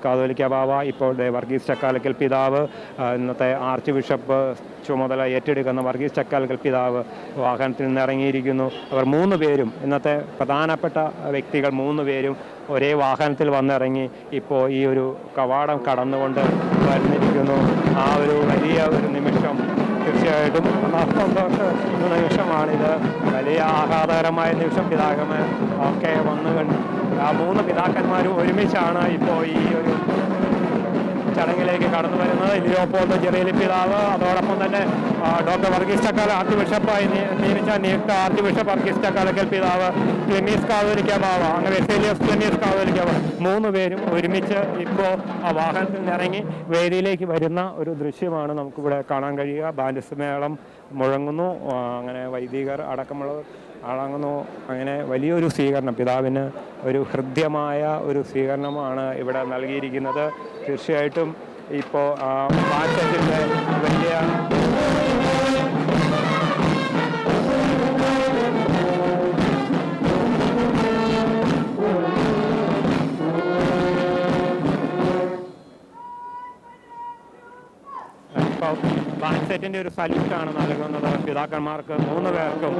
കാതോലിക്ക ബാബ ഇപ്പോൾ വർഗീസ് ചക്കാലക്കൽ പിതാവ് ഇന്നത്തെ ആർച്ച് ബിഷപ്പ് ചുമതല ഏറ്റെടുക്കുന്ന വർഗീസ് ചക്കാലക്കൽ പിതാവ് വാഹനത്തിൽ നിന്ന് ഇറങ്ങിയിരിക്കുന്നു. അവർ മൂന്ന് പേരും ഇന്നത്തെ പ്രധാനപ്പെട്ട വ്യക്തികൾ മൂന്ന് പേരും ഒരേ വാഹനത്തിൽ വന്നിറങ്ങി ഇപ്പോൾ ഈ ഒരു കവാടം കടന്നുകൊണ്ട് വരുന്നിരിക്കുന്നു ആ ഒരു വലിയ ഒരു നിമിഷം തീർച്ചയായിട്ടും നിമിഷമാണിത്. വലിയ ആഹ്ലാദകരമായ നിമിഷം പിതാകമേ ഒക്കെ വന്നു മൂന്ന് പിതാക്കന്മാരും ഒരുമിച്ചാണ് ഇപ്പോൾ ഈ ഒരു ചടങ്ങിലേക്ക് കടന്നു വരുന്നത്. ഇലിയോപ്പോന്ന് ജെറീലി പിതാവ് അതോടൊപ്പം തന്നെ ഡോക്ടർ വർഗീസ് ചക്കാല ആർട്ട് ബിഷപ്പായി നിയ- നിയമിച്ച നിയുക്ത ആർട്ട് ബിഷപ്പ് വർഗീസ് ചക്കാലക്കൽ പിതാവ് ക്ലിമീസ് കാതോലിക്ക ബാവ അങ്ങനെ വെസേലിയസ് ക്ലിമീസ് കാതോലിക്ക ബാവ മൂന്ന് പേരും ഒരുമിച്ച് ഇപ്പോൾ ആ വാഹനത്തിൽ നിന്നിറങ്ങി വേദിയിലേക്ക് വരുന്ന ഒരു ദൃശ്യമാണ് നമുക്കിവിടെ കാണാൻ കഴിയുക. ബാൻഡ് മേളം മുഴങ്ങുന്നു അങ്ങനെ വൈദികർ അടക്കമുള്ളവർ അടങ്ങുന്നു അങ്ങനെ വലിയൊരു സ്വീകരണം പിതാവിന് ഒരു ഹൃദ്യമായ ഒരു സ്വീകരണമാണ് ഇവിടെ നൽകിയിരിക്കുന്നത്. തീർച്ചയായിട്ടും ഇപ്പോൾ വലിയ ബാൻസെറ്റിന്റെ ഒരു സല്യൂട്ടാണ് നൽകുന്നത് പിതാക്കന്മാർക്ക് മൂന്ന് പേർക്കും.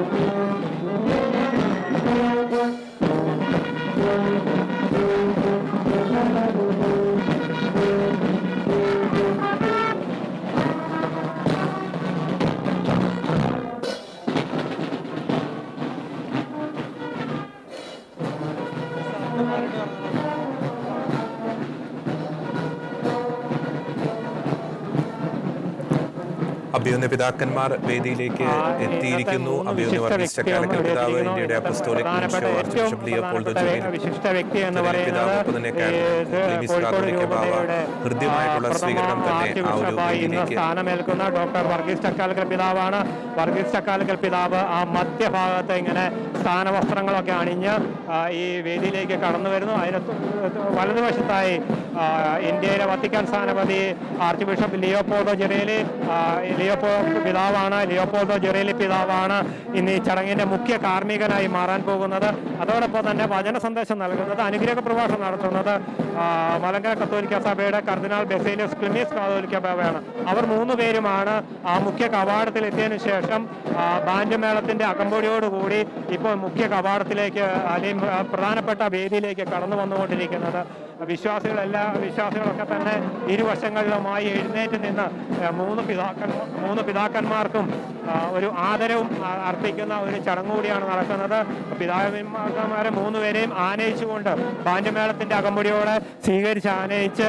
അഭ്യുന്ന പിതാക്കന്മാർ വേദിയിലേക്ക് എത്തിയിരിക്കുന്നു. അഭ്യുന്ന വർഗീസ് ചക്കാലക്കൽ പിതാവ് ഇന്ത്യയുടെ അപ്പസ്തോലിക് വിശിഷ്ട വ്യക്തി എന്ന് പറയുന്നത് ഹൃദ്യമായിട്ടുള്ള സ്വീകരണം തന്നെ സ്ഥാനമേൽക്കുന്ന ഡോക്ടർ വർഗീസ് ചക്കാലക്കൽ പിതാവാണ്. വർഗീസ് ചക്കാലക്കൽ പിതാവ് ആ മധ്യഭാഗത്ത് ഇങ്ങനെ സ്ഥാനവസ്ത്രങ്ങളൊക്കെ അണിഞ്ഞ് ഈ വേദിയിലേക്ക് കടന്നു വരുന്നു. അതിന് വലതുവശത്തായി ഇന്ത്യയിലെ വത്തിക്കാൻ സ്ഥാനപതി ആർച്ച് ബിഷപ്പ് ലിയോപോൾഡോ ജെറേലി ലിയോപ്പോ പിതാവാണ്. ലിയോപോൾഡോ ജെറേലി പിതാവാണ്. ഇന്ന് ഈ ചടങ്ങിന്റെ മുഖ്യ കാർമ്മികനായി മാറാൻ പോകുന്നത്. അതോടൊപ്പം തന്നെ വചന സന്ദേശം നൽകുന്നത് അനുഗ്രഹ പ്രഭാഷണം നടത്തുന്നത് മലങ്കര കത്തോലിക്ക സഭയുടെ കർദിനാൾ ബെസേലിയസ് ക്ലിമീസ് കത്തോലിക്ക സഭയാണ്. അവർ മൂന്ന് പേരുമാണ് ആ മുഖ്യ കവാടത്തിൽ എത്തിയതിനു ശേഷം ബാൻഡ് മേളത്തിന്റെ അകമ്പടിയോടുകൂടി ഇപ്പോൾ മുഖ്യ കവാടത്തിലേക്ക് അല്ലെങ്കിൽ പ്രധാനപ്പെട്ട വേദിയിലേക്ക് കടന്നു വന്നുകൊണ്ടിരിക്കുന്നത്. വിശ്വാസികളെല്ലാ വിശ്വാസികളൊക്കെ തന്നെ ഇരുവശങ്ങളിലുമായി എഴുന്നേറ്റ് നിന്ന് മൂന്ന് പിതാക്കന്മാർ മൂന്ന് പിതാക്കന്മാർക്കും ഒരു ആദരവും അർപ്പിക്കുന്ന ഒരു ചടങ്ങ് കൂടിയാണ് നടക്കുന്നത്. പിതാക്കന്മാരെ മൂന്നുപേരെയും ആനയിച്ചുകൊണ്ട് പാണ്ഡ്യമേളത്തിന്റെ അകമ്പടിയോടെ സ്വീകരിച്ച് ആനയിച്ച്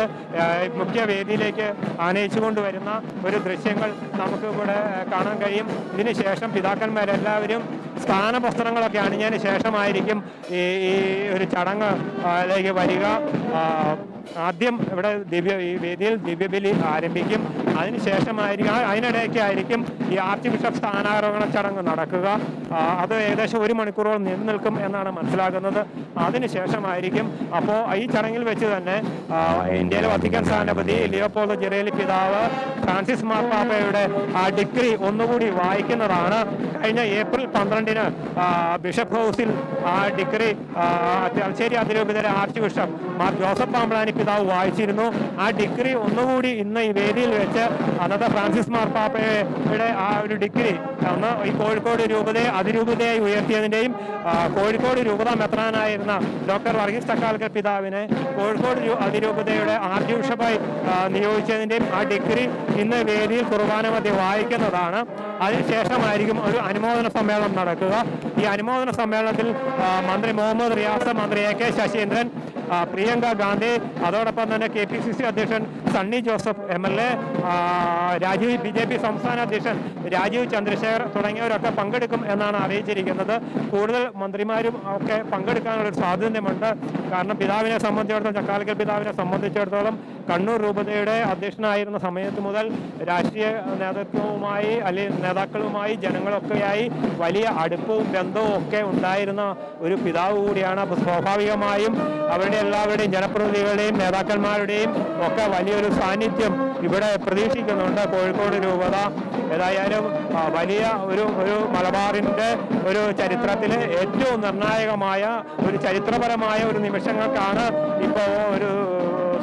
മുഖ്യ വേദിയിലേക്ക് ആനയിച്ചു കൊണ്ടുവരുന്ന ഒരു ദൃശ്യങ്ങൾ നമുക്ക് ഇവിടെ കാണാൻ കഴിയും. ഇതിന് ശേഷം പിതാക്കന്മാരെല്ലാവരും സ്ഥാനവസ്ത്രങ്ങളൊക്കെ അണിഞ്ഞതിന് ശേഷമായിരിക്കും ഈ ഒരു ചടങ്ങ് അതിലേക്ക് ലേക്ക് വരിക ആദ്യം ഇവിടെ ദിവ്യ ഈ വേദിയിൽ ദിവ്യബലി ആരംഭിക്കും. അതിനുശേഷമായിരിക്കും അതിനിടയ്ക്ക് അതിനിടയ്ക്കായിരിക്കും ഈ ആർച്ച് ബിഷപ്പ് സ്ഥാനാരോഹണ ചടങ്ങ് നടക്കുക. അത് ഏകദേശം ഒരു മണിക്കൂറോളം നീണ്ടു നിൽക്കും എന്നാണ് മനസ്സിലാക്കുന്നത് അതിനുശേഷമായിരിക്കും അപ്പോൾ ഈ ചടങ്ങിൽ വെച്ച് തന്നെ ഇന്ത്യയിലെ വത്തിക്കാൻ സ്ഥാനപതി ലിയോപോളോ ജെറേലി പിതാവ് ഫ്രാൻസിസ് മാർപ്പാപ്പയുടെ ആ ഡിഗ്രി ഒന്നുകൂടി വായിക്കുന്നതാണ്. കഴിഞ്ഞ ഏപ്രിൽ പന്ത്രണ്ടിന് ബിഷപ്പ് ഹൗസിൽ ആ ഡിഗ്രി തലശ്ശേരി അതിരൂപിതരെ archbishop Mar Joseph Pamplany പിതാവ് വായിച്ചിരുന്നു. ആ ഡിഗ്രി ഒന്നുകൂടി ഇന്ന് ഈ വേദിയിൽ വെച്ച് അന്നത്തെ ഫ്രാൻസിസ് മാർപ്പാപ്പയുടെ ആ ഒരു ഡിഗ്രി അന്ന് ഈ കോഴിക്കോട് രൂപതയെ അതിരൂപതയായി ഉയർത്തിയതിന്റെയും കോഴിക്കോട് രൂപത മെത്രാനായിരുന്ന ഡോക്ടർ വർഗീസ് ചക്കാൽക്കർ പിതാവിനെ കോഴിക്കോട് അതിരൂപതയുടെ ആർച്ച് ബിഷപ്പായി നിയോഗിച്ചതിന്റെയും ആ ഡിഗ്രി ഇന്ന് വേദിയിൽ കുർബാന മധ്യ വായിക്കുന്നതാണ്. അതിനുശേഷമായിരിക്കും ഒരു അനുമോദന സമ്മേളനം നടക്കുക. ഈ അനുമോദന സമ്മേളനത്തിൽ മന്ത്രി മുഹമ്മദ് റിയാസ് മന്ത്രി എ കെ ശശീന്ദ്രൻ പ്രിയങ്ക ഗാന്ധി അതോടൊപ്പം തന്നെ കെ പി സി സി അധ്യക്ഷൻ Sunny Joseph M L A Rajeev B J P സംസ്ഥാന അധ്യക്ഷൻ രാജീവ് ചന്ദ്രശേഖർ തുടങ്ങിയവരൊക്കെ പങ്കെടുക്കും എന്നാണ് അറിയിച്ചിരിക്കുന്നത്. കൂടുതൽ മന്ത്രിമാരും ഒക്കെ പങ്കെടുക്കാനുള്ള ഒരു സാധ്യതയുമുണ്ട് കാരണം പിതാവിനെ സംബന്ധിച്ചിടത്തോളം ചക്കാലക്കൽ പിതാവിനെ സംബന്ധിച്ചിടത്തോളം കണ്ണൂർ രൂപതയുടെ അധ്യക്ഷനായിരുന്ന സമയത്ത് മുതൽ രാഷ്ട്രീയ നേതൃത്വവുമായി അല്ലെങ്കിൽ നേതാക്കളുമായി ജനങ്ങളൊക്കെയായി വലിയ അടുപ്പവും ബന്ധവും ഒക്കെ ഉണ്ടായിരുന്ന ഒരു പിതാവ് കൂടിയാണ്. അപ്പോൾ സ്വാഭാവികമായും അവരുടെ എല്ലാവരുടെയും ജനപ്രതിനിധികളുടെയും നേതാക്കന്മാരുടെയും ഒക്കെ വലിയൊരു സാന്നിധ്യം ഇവിടെ പ്രതീക്ഷിക്കുന്നുണ്ട് കോഴിക്കോട് രൂപത. ഏതായാലും വലിയ ഒരു ഒരു മലബാറിന്റെ ഒരു ചരിത്രത്തിലെ ഏറ്റവും നിർണായകമായ ഒരു ചരിത്രപരമായ ഒരു നിമിഷങ്ങൾക്കാണ് ഇപ്പോൾ ഒരു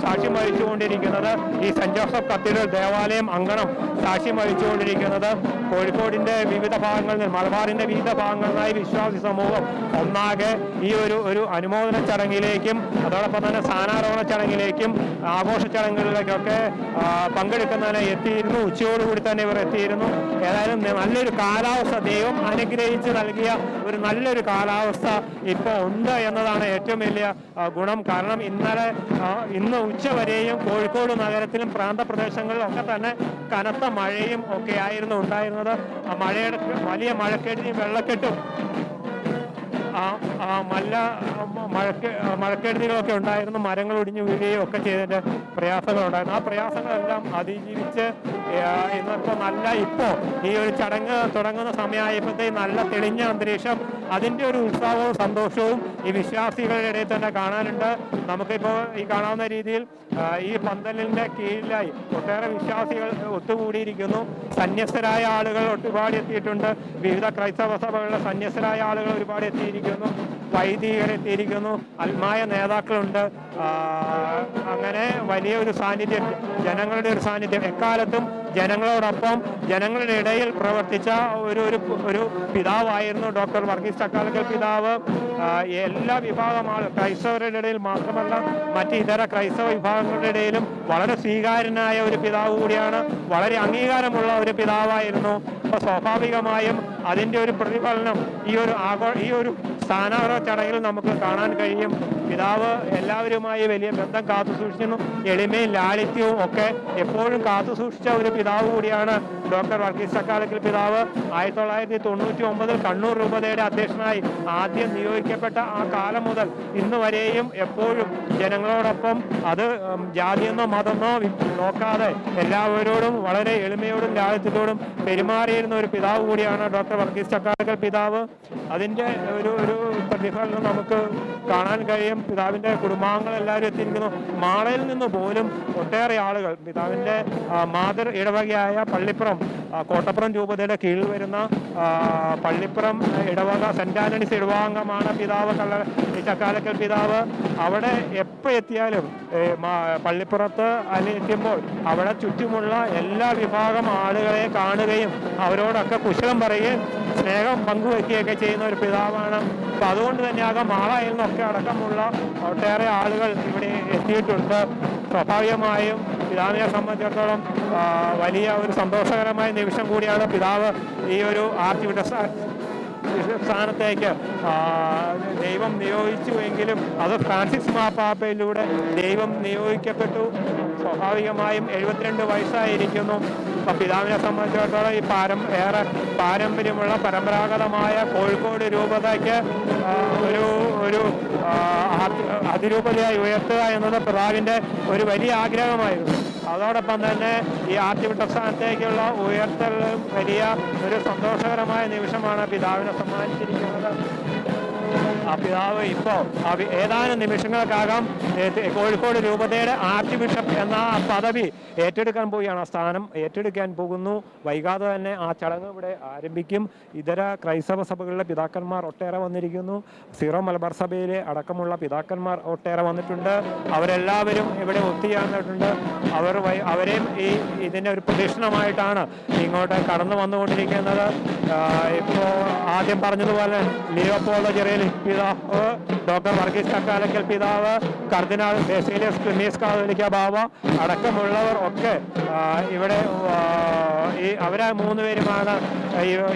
സാക്ഷ്യം വഹിച്ചുകൊണ്ടിരിക്കുന്നത് ഈ സെന്റ് ജോസഫ് കത്തീഡ്രൽ ദേവാലയം അങ്കണം സാക്ഷ്യം വഹിച്ചുകൊണ്ടിരിക്കുന്നത് കോഴിക്കോടിന്റെ വിവിധ ഭാഗങ്ങളിൽ നിന്ന് മലബാറിന്റെ വിവിധ ഭാഗങ്ങളിലായി വിശ്വാസി സമൂഹം ഒന്നാകെ ഈ ഒരു ഒരു അനുമോദന ചടങ്ങിലേക്കും അതോടൊപ്പം തന്നെ സ്ഥാനാരോഹണ ചടങ്ങിലേക്കും ആഘോഷ ചടങ്ങുകളിലേക്കൊക്കെ പങ്കെടുക്കുന്നതിന് എത്തിയിരുന്നു. ഉച്ചയോടുകൂടി തന്നെ ഇവർ എത്തിയിരുന്നു. ഏതായാലും നല്ലൊരു കാലാവസ്ഥ ദൈവം അനുഗ്രഹിച്ച് നൽകിയ ഒരു നല്ലൊരു കാലാവസ്ഥ ഇപ്പോൾ ഉണ്ട് എന്നതാണ് ഏറ്റവും വലിയ ഗുണം. കാരണം ഇന്നലെ ഇന്ന് ഉച്ച വരെയും കോഴിക്കോട് നഗരത്തിലും പ്രാന്തപ്രദേശങ്ങളിലും ഒക്കെ തന്നെ കനത്ത മഴയും ഒക്കെ ആയിരുന്നു ഉണ്ടായിരുന്നത്. മഴയുടെ വലിയ മഴക്കെട്ടിനും വെള്ളക്കെട്ടും മല്ല മഴക്ക് മഴക്കെടുതികളൊക്കെ ഉണ്ടായിരുന്നു. മരങ്ങൾ ഒടിഞ്ഞു വീഴുകയും ഒക്കെ ചെയ്തതിന്റെ പ്രയാസങ്ങളുണ്ടായിരുന്നു. ആ പ്രയാസങ്ങളെല്ലാം അതിജീവിച്ച് ഇന്നത്തെ നല്ല ഇപ്പോൾ ഈ ഒരു ചടങ്ങ് തുടങ്ങുന്ന സമയമായപ്പോഴത്തേക്ക് നല്ല തെളിഞ്ഞ അന്തരീക്ഷം അതിന്റെ ഒരു ഉത്സാഹവും സന്തോഷവും ഈ വിശ്വാസികളുടെ ഇടയിൽ തന്നെ കാണാനുണ്ട്. നമുക്കിപ്പോൾ ഈ കാണാവുന്ന രീതിയിൽ ഈ പന്തലിന്റെ കീഴിലായി ഒട്ടേറെ വിശ്വാസികൾ ഒത്തുകൂടിയിരിക്കുന്നു. സന്യസ്തരായ ആളുകൾ ഒരുപാട് എത്തിയിട്ടുണ്ട്. വിവിധ ക്രൈസ്തവ സഭകളിലെ സന്യസ്തരായ ആളുകൾ ഒരുപാട് എത്തിയിരിക്കുന്നു. വൈദികർ എത്തിയിരിക്കുന്നു അൽമായ നേതാക്കളുണ്ട് അങ്ങനെ വലിയ ഒരു സാന്നിധ്യം ജനങ്ങളുടെ ഒരു സാന്നിധ്യം. എക്കാലത്തും ജനങ്ങളോടൊപ്പം ജനങ്ങളുടെ ഇടയിൽ പ്രവർത്തിച്ച ഒരു ഒരു ഒരു പിതാവായിരുന്നു ഡോക്ടർ വർഗീസ് ചക്കാലക്കൽ പിതാവ്. എല്ലാ വിഭാഗം ആൾ ക്രൈസ്തവരുടെ ഇടയിൽ മാത്രമല്ല മറ്റ് ഇതര ക്രൈസ്തവ വിഭാഗങ്ങളുടെ ഇടയിലും വളരെ സ്വീകാര്യനായ ഒരു പിതാവ് കൂടിയാണ്. വളരെ അംഗീകാരമുള്ള ഒരു പിതാവായിരുന്നു. അപ്പോൾ സ്വാഭാവികമായും അതിന്റെ ഒരു പ്രതിഫലനം ഈ ഒരു ആഘോ ഈ ഒരു സ്ഥാനാരോഹണ ചടങ്ങിൽ നമുക്ക് കാണാൻ കഴിയും. പിതാവ് എല്ലാവരുമായി വലിയ ബന്ധം കാത്തു സൂക്ഷിക്കുന്നു എളിമയും ലാളിത്യവും ഒക്കെ എപ്പോഴും കാത്തു സൂക്ഷിച്ച ഒരു പിതാവ് കൂടിയാണ് ഡോക്ടർ വർഗീസ് ചക്കാലക്കൽ പിതാവ്. ആയിരത്തി തൊള്ളായിരത്തി തൊണ്ണൂറ്റി ഒമ്പതിൽ കണ്ണൂർ രൂപതയുടെ അധ്യക്ഷനായി ആദ്യം നിയോഗിക്കപ്പെട്ട ആ കാലം മുതൽ ഇന്ന് വരെയും എപ്പോഴും ജനങ്ങളോടൊപ്പം അത് ജാതിയെന്നോ മതമെന്നോ നോക്കാതെ എല്ലാവരോടും വളരെ എളിമയോടും ലാളിത്യത്തോടും പെരുമാറിയിരുന്ന ഒരു പിതാവ് കൂടിയാണ് ഡോക്ടർ വർഗീസ് ചക്കാലക്കൽ പിതാവ്. അതിന്റെ ഒരു ഒരു പ്രതിഫലനം നമുക്ക് കാണാൻ കഴിയും. പിതാവിന്റെ കുടുംബാംഗങ്ങൾ എല്ലാവരും എത്തിയിരിക്കുന്നു. മാളയിൽ നിന്ന് പോലും ഒട്ടേറെ ആളുകൾ പിതാവിന്റെ മാതൃ ഇടവകയായ പള്ളിപ്പുറം കോട്ടപ്പുറം രൂപതയുടെ കീഴിൽ വരുന്ന പള്ളിപ്പുറം ഇടവക സെന്റ് ആന്റണീസ് ഇടവാംഗമാണ് പിതാവ് കള്ള ചക്കാലക്കൽ പിതാവ്. അവിടെ എപ്പോൾ എത്തിയാലും പള്ളിപ്പുറത്ത് അല്ലെ എത്തുമ്പോൾ അവിടെ ചുറ്റുമുള്ള എല്ലാ വിഭാഗം ആളുകളെ കാണുകയും അവരോടൊക്കെ കുശലം പറയുകയും സ്നേഹം പങ്കുവയ്ക്കുകയൊക്കെ ചെയ്യുന്ന ഒരു പിതാവാണ്. അപ്പം അതുകൊണ്ട് തന്നെ ആകെ മാളയിൽ നിന്നൊക്കെ അടക്കമുള്ള ഒട്ടേറെ ആളുകൾ ഇവിടെ എത്തിയിട്ടുണ്ട്. സ്വാഭാവികമായും പിതാവിനെ സംബന്ധിച്ചിടത്തോളം വലിയ ഒരു സന്തോഷകരമായ നിമിഷം കൂടിയാണ് പിതാവ് ഈ ഒരു ആർച്ച് സ്ഥാനത്തേക്ക് ദൈവം നിയോഗിച്ചു എങ്കിലും അത് ഫ്രാൻസിസ് മാപ്പാപ്പയിലൂടെ ദൈവം നിയോഗിക്കപ്പെട്ടു. സ്വാഭാവികമായും എഴുപത്തിരണ്ട് വയസ്സായിരിക്കുന്നു. അപ്പം പിതാവിനെ സംബന്ധിച്ചിടത്തോളം ഈ പാരം ഏറെ പാരമ്പര്യമുള്ള പരമ്പരാഗതമായ കോഴിക്കോട് രൂപതയ്ക്ക് ഒരു ഒരു അതിരൂപതയായി ഉയർത്തുക എന്നത് പിതാവിന്റെ ഒരു വലിയ ആഗ്രഹമായിരുന്നു. അതോടൊപ്പം തന്നെ ഈ ആർച്ച് സ്ഥാനത്തേക്കുള്ള ഉയർത്തലും വലിയ ഒരു സന്തോഷകരമായ നിമിഷമാണ് പിതാവിനെ സമ്മാനിച്ചിരിക്കുന്നത്. ആ പിതാവ് ഇപ്പോൾ ഏതാനും നിമിഷങ്ങൾക്കകം കോഴിക്കോട് രൂപതയുടെ ബിഷപ്പ് എന്ന പദവി ഏറ്റെടുക്കാൻ പോവുകയാണ്. ആ സ്ഥാനം ഏറ്റെടുക്കാൻ പോകുന്നു. വൈകാതെ തന്നെ ആ ചടങ്ങ് ഇവിടെ ആരംഭിക്കും. ഇതര ക്രൈസ്തവ സഭകളിലെ പിതാക്കന്മാർ ഒട്ടേറെ വന്നിരിക്കുന്നു. സീറോ മലബാർ സഭയിലെ അടക്കമുള്ള പിതാക്കന്മാർ ഒട്ടേറെ വന്നിട്ടുണ്ട്. അവരെല്ലാവരും ഇവിടെ ഒത്തുചേർന്നിട്ടുണ്ട്. അവർ അവരെയും ഈ ഇതിന്റെ ഒരു പ്രദക്ഷിണമായിട്ടാണ് ഇങ്ങോട്ട് കടന്നു വന്നുകൊണ്ടിരിക്കുന്നത്. ഇപ്പോൾ ആദ്യം പറഞ്ഞതുപോലെ ലിയോപോളോ ചെറിയ പിതാവ് ഡോക്ടർ വർഗീസ് ചക്കാലക്കൽ പിതാവ് കർദിനാൾ ബേസിലിയസ് ക്ലിമീസ് കാതോലിക്ക ബാബ അടക്കമുള്ളവർ ഒക്കെ ഇവിടെ ഈ അവരെ മൂന്ന് പേരുമാണ്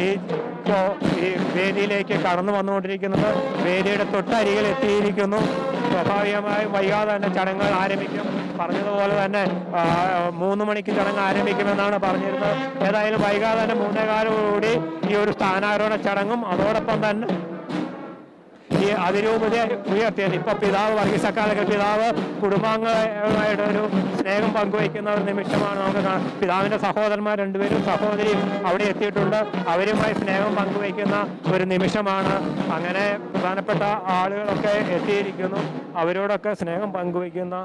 ഈ ഈ വേദിയിലേക്ക് കടന്നു വന്നുകൊണ്ടിരിക്കുന്നത്. വേദിയുടെ തൊട്ടരികിൽ എത്തിയിരിക്കുന്നു. സ്വാഭാവികമായും വൈകാതെ തന്നെ ചടങ്ങുകൾ ആരംഭിക്കും. പറഞ്ഞതുപോലെ തന്നെ മൂന്ന് മണിക്ക് ചടങ്ങ് ആരംഭിക്കുമെന്നാണ് പറഞ്ഞിരുന്നത്. ഏതായാലും വൈകാതെ തന്നെ മൂന്നേകാലോടുകൂടി ഈ ഒരു സ്ഥാനാരോഹണ ചടങ്ങും അതോടൊപ്പം തന്നെ ഈ അതിരൂപത ഉയർത്തിയത്. ഇപ്പൊ പിതാവ് വർഗീസ് പിതാവ് കുടുംബാംഗമായിട്ട് ഒരു സ്നേഹം പങ്കുവയ്ക്കുന്ന ഒരു നിമിഷമാണ് നമുക്ക് പിതാവിന്റെ സഹോദരന്മാർ രണ്ടുപേരും സഹോദരിയും അവിടെ എത്തിയിട്ടുണ്ട്. അവരുമായി സ്നേഹം പങ്കുവയ്ക്കുന്ന ഒരു നിമിഷമാണ്. അങ്ങനെ പ്രധാനപ്പെട്ട ആളുകളൊക്കെ എത്തിയിരിക്കുന്നു. അവരോടൊക്കെ സ്നേഹം പങ്കുവയ്ക്കുന്ന